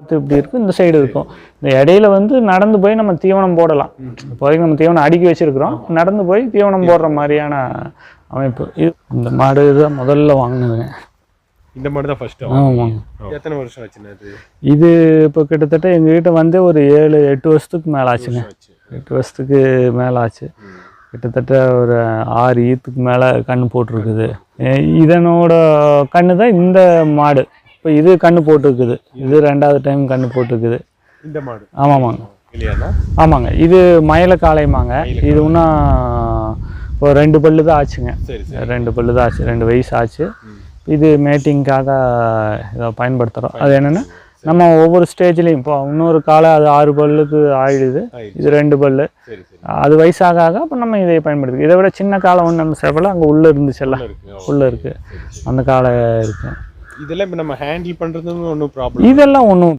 பார்த்து இப்படி இருக்கும் இந்த சைடு இருக்கும். இந்த இடையில வந்து நடந்து போய் நம்ம தீவனம் போடலாம். இப்போதைக்கு நம்ம தீவனம் அடுக்கி வச்சிருக்கிறோம். நடந்து போய் தீவனம் போடுற மாதிரியான அமைப்பு. இது இந்த மாடு தான் முதல்ல வாங்கினதுங்க. இந்த மாடு தான் ஃபர்ஸ்ட் ஆமாங்க எத்தனை வருஷம் ஆச்சுண்ணா இது இது இப்போ கிட்டத்தட்ட எங்ககிட்ட வந்து ஒரு ஏழு எட்டு வருஷத்துக்கு மேலே ஆச்சுங்க. ஆச்சு. எட்டு வருஷத்துக்கு மேலே ஆச்சு. கிட்டத்தட்ட ஒரு ஆறு ஈத்துக்கு மேலே கண்ணு போட்டிருக்குது. இதனோட கண்ணு தான் இந்த மாடு. இப்போ இது கண்ணு போட்டிருக்குது. இது ரெண்டாவது டைம் கண்ணு போட்டிருக்குது. இந்த மாடு. ஆமாமாங்க. ஆமாங்க. இது மயில காளைமாங்க. இது இன்னும் ஒரு ரெண்டு பல்லு தான் ஆச்சுங்க. ரெண்டு பல்லு தான் ஆச்சு. ரெண்டு வயசு ஆச்சு. இது மேட்டிங்காக இதை பயன்படுத்துகிறோம் அது என்னென்னா நம்ம ஒவ்வொரு ஸ்டேஜ்லேயும் இப்போ இன்னொரு காலை அது ஆறு பல்லுக்கு ஆயிடுது. இது ரெண்டு பல்லு. அது வயசாக ஆக அப்போ நம்ம இதை பயன்படுத்தி இதை விட சின்ன காலம் ஒன்று அந்த சேவலை அங்கே உள்ளே இருந்துச்சுல்ல இருக்கு. உள்ளே இருக்குது அந்த காலை இருக்குது இதெல்லாம் இப்போ நம்ம ஹேண்டில் பண்ணுறதுன்னு ஒன்றும் ப்ராப்ளம் இதெல்லாம் ஒன்றும்